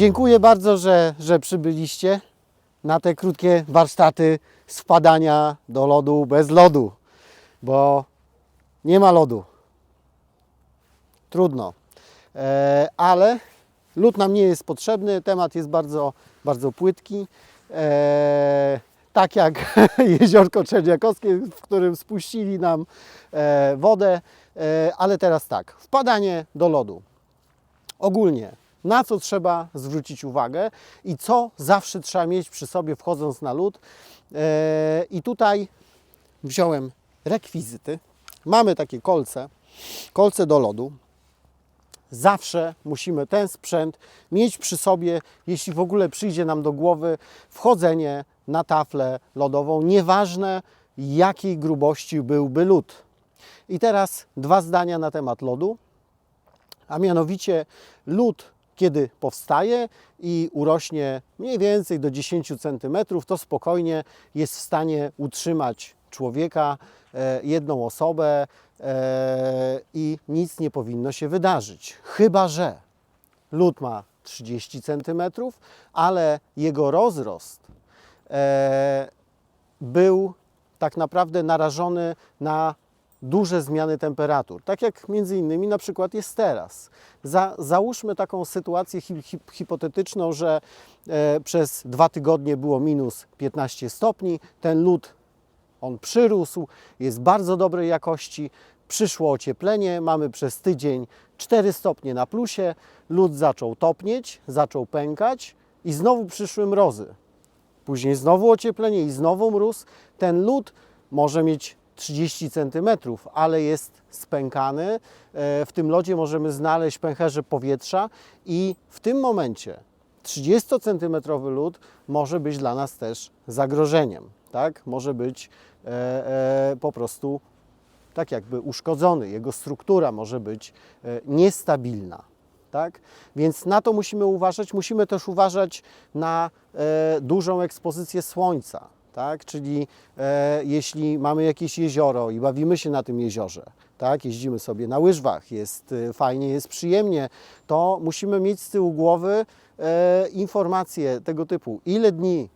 Dziękuję bardzo, że, że przybyliście na te krótkie warsztaty z wpadania do lodu bez lodu, bo nie ma lodu. Trudno. E, ale lód nam nie jest potrzebny, temat jest bardzo, bardzo płytki. E, tak jak jeziorko Czerniakowskie, w którym spuścili nam e, wodę, e, ale teraz tak, wpadanie do lodu. Ogólnie, na co trzeba zwrócić uwagę i co zawsze trzeba mieć przy sobie wchodząc na lód. E, I tutaj wziąłem rekwizyty. Mamy takie kolce, kolce do lodu. Zawsze musimy ten sprzęt mieć przy sobie, jeśli w ogóle przyjdzie nam do głowy wchodzenie na taflę lodową, nieważne jakiej grubości byłby lód. I teraz dwa zdania na temat lodu, a mianowicie lód, kiedy powstaje i urośnie mniej więcej do 10 cm, to spokojnie jest w stanie utrzymać człowieka, e, jedną osobę e, i nic nie powinno się wydarzyć. Chyba, że lód ma 30 cm, ale jego rozrost e, był tak naprawdę narażony na duże zmiany temperatur, tak jak między innymi na przykład jest teraz. Za, załóżmy taką sytuację hi, hi, hipotetyczną, że e, przez dwa tygodnie było minus 15 stopni, ten lód on przyrósł, jest bardzo dobrej jakości, przyszło ocieplenie, mamy przez tydzień 4 stopnie na plusie, lód zaczął topnieć, zaczął pękać i znowu przyszły mrozy. Później znowu ocieplenie i znowu mróz. Ten lód może mieć 30 cm, ale jest spękany. E, W tym lodzie możemy znaleźć pęcherze powietrza i w tym momencie 30 cm lód może być dla nas też zagrożeniem. Tak? Może być e, e, po prostu tak jakby uszkodzony, jego struktura może być niestabilna. Tak? Więc na to musimy uważać. Musimy też uważać na dużą ekspozycję słońca. Tak? Czyli e, jeśli mamy jakieś jezioro i bawimy się na tym jeziorze, tak? jeździmy sobie na łyżwach, jest e, fajnie, jest przyjemnie, to musimy mieć z tyłu głowy e, informacje tego typu, ile dni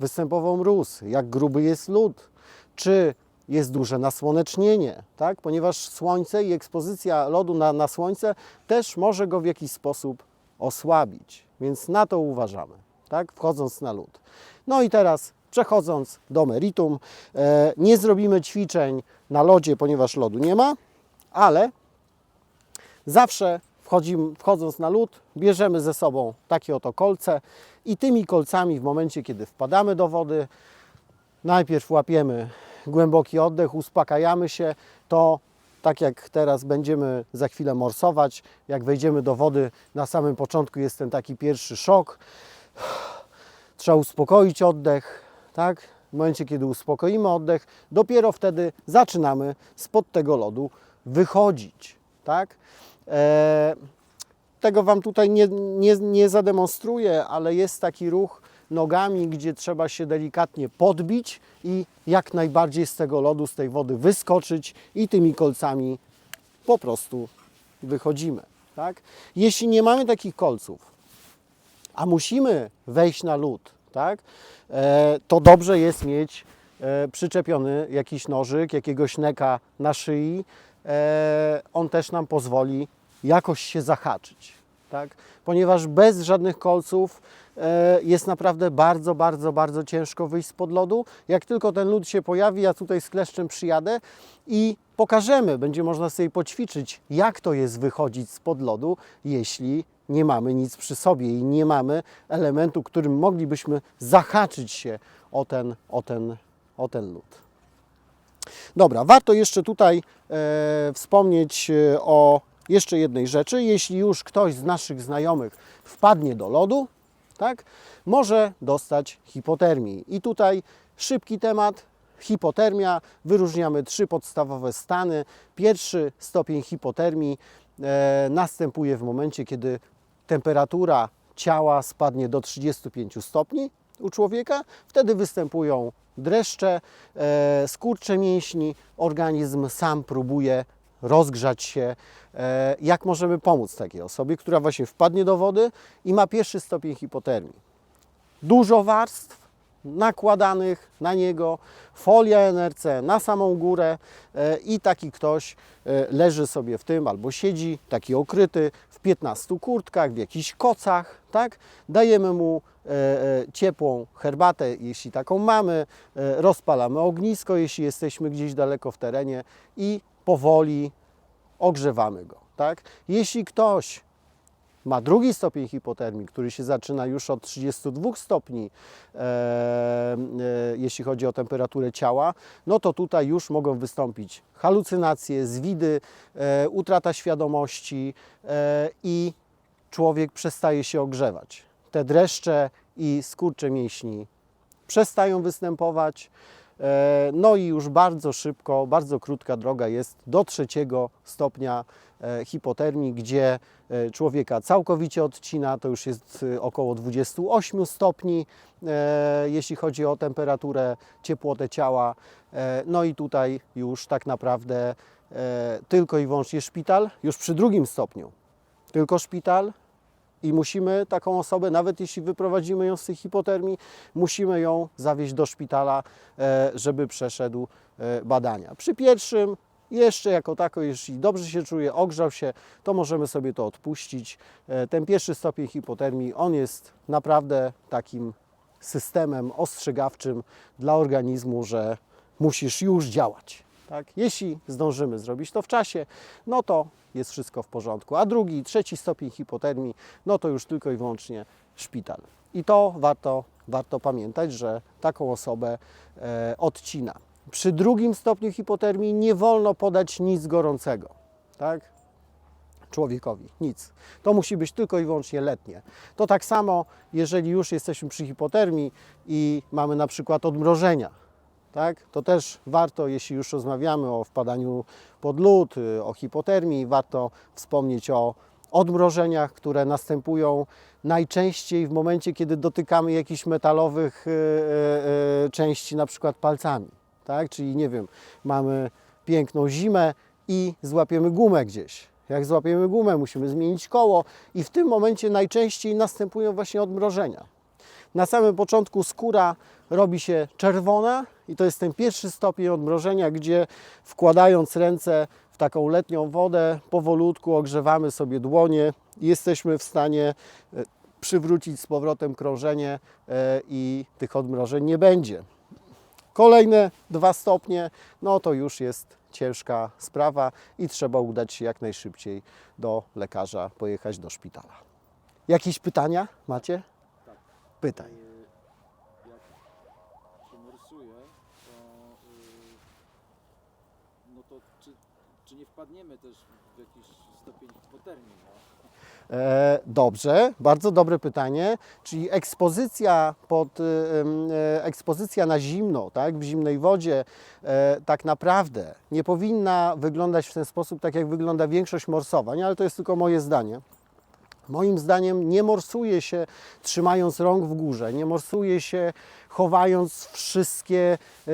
występował mróz, jak gruby jest lód, czy jest duże nasłonecznienie, tak? ponieważ słońce i ekspozycja lodu na, na słońce też może go w jakiś sposób osłabić, więc na to uważamy, tak? wchodząc na lód. No i teraz przechodząc do meritum, e, nie zrobimy ćwiczeń na lodzie, ponieważ lodu nie ma, ale zawsze wchodząc na lód, bierzemy ze sobą takie oto kolce i tymi kolcami w momencie, kiedy wpadamy do wody, najpierw łapiemy głęboki oddech, uspokajamy się, to tak jak teraz będziemy za chwilę morsować, jak wejdziemy do wody, na samym początku jest ten taki pierwszy szok. Trzeba uspokoić oddech, tak? W momencie, kiedy uspokoimy oddech, dopiero wtedy zaczynamy spod tego lodu wychodzić, tak? E, tego Wam tutaj nie, nie, nie zademonstruję, ale jest taki ruch nogami, gdzie trzeba się delikatnie podbić i jak najbardziej z tego lodu, z tej wody wyskoczyć i tymi kolcami po prostu wychodzimy. Tak? Jeśli nie mamy takich kolców, a musimy wejść na lód, tak? E, to dobrze jest mieć e, przyczepiony jakiś nożyk, jakiegoś neka na szyi. E, on też nam pozwoli jakoś się zahaczyć, tak? ponieważ bez żadnych kolców jest naprawdę bardzo, bardzo, bardzo ciężko wyjść spod lodu. Jak tylko ten lód się pojawi, ja tutaj z kleszczem przyjadę i pokażemy, będzie można sobie poćwiczyć, jak to jest wychodzić spod lodu, jeśli nie mamy nic przy sobie i nie mamy elementu, którym moglibyśmy zahaczyć się o ten, o ten, o ten lód. Dobra, warto jeszcze tutaj e, wspomnieć e, o jeszcze jednej rzeczy. Jeśli już ktoś z naszych znajomych wpadnie do lodu, tak, może dostać hipotermii. I tutaj szybki temat. Hipotermia. Wyróżniamy trzy podstawowe stany. Pierwszy stopień hipotermii e, następuje w momencie, kiedy temperatura ciała spadnie do 35 stopni u człowieka. Wtedy występują dreszcze, e, skurcze mięśni. Organizm sam próbuje rozgrzać się. E, Jak możemy pomóc takiej osobie, która właśnie wpadnie do wody i ma pierwszy stopień hipotermii? Dużo warstw nakładanych na niego, folia NRC na samą górę e, i taki ktoś e, leży sobie w tym albo siedzi, taki okryty w 15 kurtkach, w jakichś kocach, tak? Dajemy mu e, ciepłą herbatę, jeśli taką mamy, rozpalamy ognisko, jeśli jesteśmy gdzieś daleko w terenie i powoli ogrzewamy go, tak? Jeśli ktoś ma drugi stopień hipotermii, który się zaczyna już od 32 stopni, e, e, jeśli chodzi o temperaturę ciała, no to tutaj już mogą wystąpić halucynacje, zwidy, e, utrata świadomości e, i człowiek przestaje się ogrzewać. Te dreszcze i skurcze mięśni przestają występować. E, No i już bardzo szybko, bardzo krótka droga jest do trzeciego stopnia e, hipotermii, gdzie e, człowieka całkowicie odcina, to już jest około 28 stopni, jeśli chodzi o temperaturę, ciepłotę ciała. No i tutaj już tak naprawdę tylko i wyłącznie szpital, już przy drugim stopniu. Tylko szpital, i musimy taką osobę, nawet jeśli wyprowadzimy ją z tej hipotermii, musimy ją zawieźć do szpitala, e, żeby przeszedł e, badania. Przy pierwszym, jeszcze jako tako, jeśli dobrze się czuje, ogrzał się, to możemy sobie to odpuścić. E, Ten pierwszy stopień hipotermii, on jest naprawdę takim systemem ostrzegawczym dla organizmu, że musisz już działać. Tak? Jeśli zdążymy zrobić to w czasie, no to jest wszystko w porządku. A drugi, trzeci stopień hipotermii, no to już tylko i wyłącznie szpital. I to warto, warto pamiętać, że taką osobę e, odcina. Przy drugim stopniu hipotermii nie wolno podać nic gorącego. Tak? człowiekowi. Nic. To musi być tylko i wyłącznie letnie. To tak samo, jeżeli już jesteśmy przy hipotermii i mamy na przykład odmrożenia, tak? to też warto, jeśli już rozmawiamy o wpadaniu pod lód, y, o hipotermii, warto wspomnieć o odmrożeniach, które następują najczęściej w momencie, kiedy dotykamy jakichś metalowych y, y, części, na przykład palcami. Tak? Czyli nie wiem, mamy piękną zimę i złapiemy gumę gdzieś. Jak złapiemy gumę, musimy zmienić koło i w tym momencie najczęściej następują właśnie odmrożenia. Na samym początku skóra robi się czerwona i to jest ten pierwszy stopień odmrożenia, gdzie wkładając ręce w taką letnią wodę, powolutku ogrzewamy sobie dłonie i jesteśmy w stanie e, przywrócić z powrotem krążenie e, i tych odmrożeń nie będzie. Kolejne dwa stopnie, no to już jest ciężka sprawa i trzeba udać się jak najszybciej do lekarza, pojechać do szpitala. Jakieś pytania macie? Pytaj. Morsuje, to, yy, no to czy, czy nie wpadniemy też w jakiś stopień hipotermii? No? E, dobrze, bardzo dobre pytanie. Czyli ekspozycja pod, y, e, ekspozycja na zimno, tak, w zimnej wodzie, e, tak naprawdę nie powinna wyglądać w ten sposób, tak jak wygląda większość morsowań, ale to jest tylko moje zdanie. Moim zdaniem nie morsuje się trzymając rąk w górze, nie morsuje się chowając wszystkie e,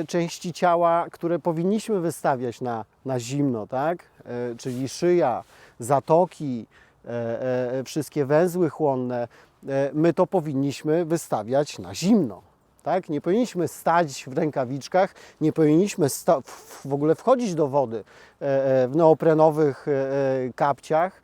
e, części ciała, które powinniśmy wystawiać na, na zimno, tak? E, czyli szyja, zatoki, e, e, wszystkie węzły chłonne. E, my to powinniśmy wystawiać na zimno. Tak? Nie powinniśmy stać w rękawiczkach, nie powinniśmy w ogóle wchodzić do wody w neoprenowych kapciach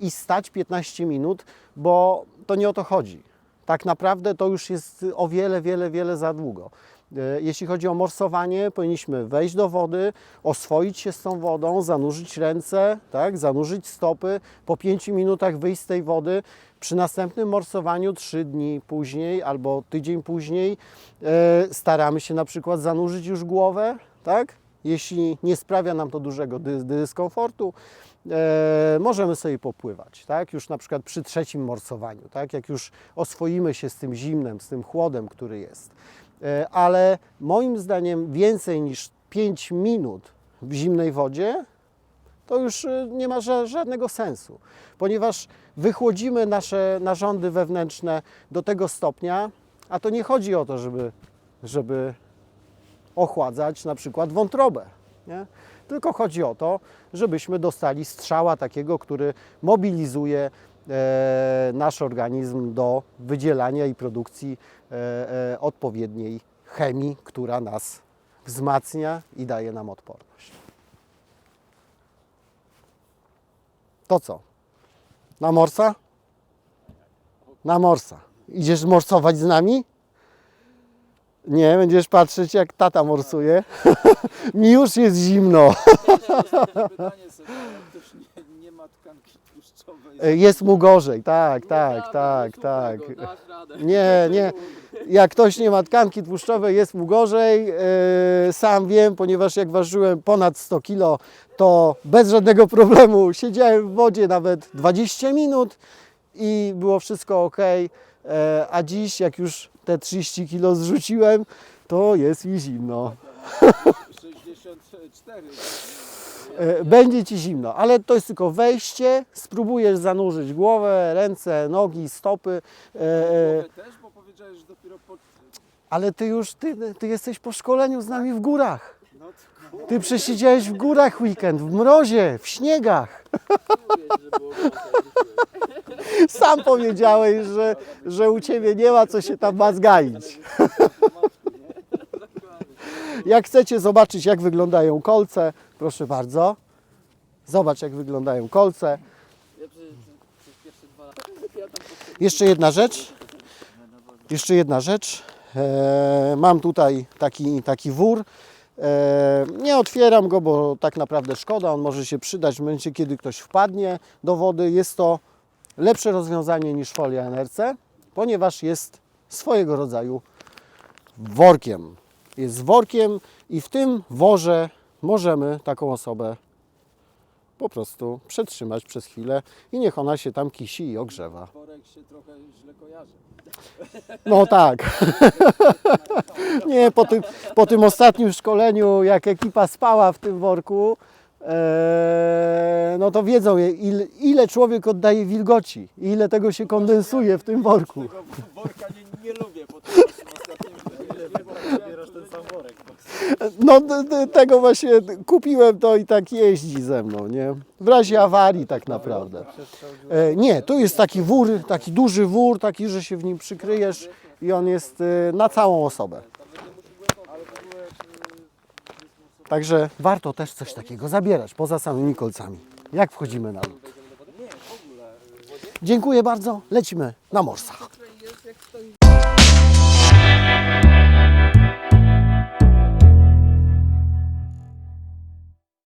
i stać 15 minut, bo to nie o to chodzi. Tak naprawdę to już jest o wiele, wiele, wiele za długo. E, Jeśli chodzi o morsowanie, powinniśmy wejść do wody, oswoić się z tą wodą, zanurzyć ręce, tak, zanurzyć stopy, po 5 minutach wyjść z tej wody. Przy następnym morsowaniu 3 dni później albo tydzień później e, staramy się na przykład zanurzyć już głowę, tak? Jeśli nie sprawia nam to dużego dy- dyskomfortu, e, możemy sobie popływać, tak? Już na przykład przy trzecim morsowaniu, tak? Jak już oswoimy się z tym zimnem, z tym chłodem, który jest. E, ale moim zdaniem więcej niż 5 minut w zimnej wodzie to już y, nie ma ża- żadnego sensu, ponieważ wychłodzimy nasze narządy wewnętrzne do tego stopnia, a to nie chodzi o to, żeby, żeby ochładzać na przykład wątrobę. Nie? Tylko chodzi o to, żebyśmy dostali strzała takiego, który mobilizuje e, nasz organizm do wydzielania i produkcji e, e, odpowiedniej chemii, która nas wzmacnia i daje nam odporność. To co? Na morsa? Na morsa. Idziesz morsować z nami? Nie, będziesz patrzeć jak tata morsuje. Mi już jest zimno. Pytanie sobie, jak ktoś nie, nie ma tkanki tłuszczowej. Jest mu gorzej, tak, tak, tak, tak. Dasz radę. Nie, nie. Jak ktoś nie ma tkanki tłuszczowej, jest mu gorzej. E, Sam wiem, ponieważ jak ważyłem ponad 100 kg, to bez żadnego problemu siedziałem w wodzie nawet 20 minut i było wszystko ok. E, A dziś, jak już te 30 kg zrzuciłem, to jest mi zimno. 64. E, Będzie ci zimno, ale to jest tylko wejście. Spróbujesz zanurzyć głowę, ręce, nogi, stopy. e, e, Głowę też, bo powiedziałeś, że dopiero po... Ale ty już, ty, ty jesteś po szkoleniu z nami w górach. Ty przesiedziałeś w górach weekend, w mrozie, w śniegach. Sam powiedziałeś, że, że u ciebie nie ma co się tam mazgaić. Jak chcecie zobaczyć, jak wyglądają kolce, proszę bardzo. Zobacz, jak wyglądają kolce. Jeszcze jedna rzecz. Jeszcze jedna rzecz. E, mam tutaj taki, taki wór. E, nie otwieram go, bo tak naprawdę szkoda. On może się przydać w momencie, kiedy ktoś wpadnie do wody. Jest to lepsze rozwiązanie niż folia NRC, ponieważ jest swojego rodzaju workiem. Jest workiem i w tym worze możemy taką osobę po prostu przetrzymać przez chwilę i niech ona się tam kisi i ogrzewa. worek się trochę źle kojarzy. No tak. Nie, po tym, po tym ostatnim szkoleniu, jak ekipa spała w tym worku, e, no to wiedzą, ile, ile człowiek oddaje wilgoci, i ile tego się kondensuje w tym worku. Tego worka nie, nie lubię po tym naszym ostatnim Ten worek. No d- d- tego właśnie kupiłem to i tak jeździ ze mną, nie? W razie awarii tak naprawdę. E, nie, tu jest taki wór, taki duży wór, taki, że się w nim przykryjesz i on jest e, na całą osobę. Także warto też coś takiego zabierać, poza samymi kolcami. Jak wchodzimy na lód? Dziękuję bardzo, lecimy na morsa.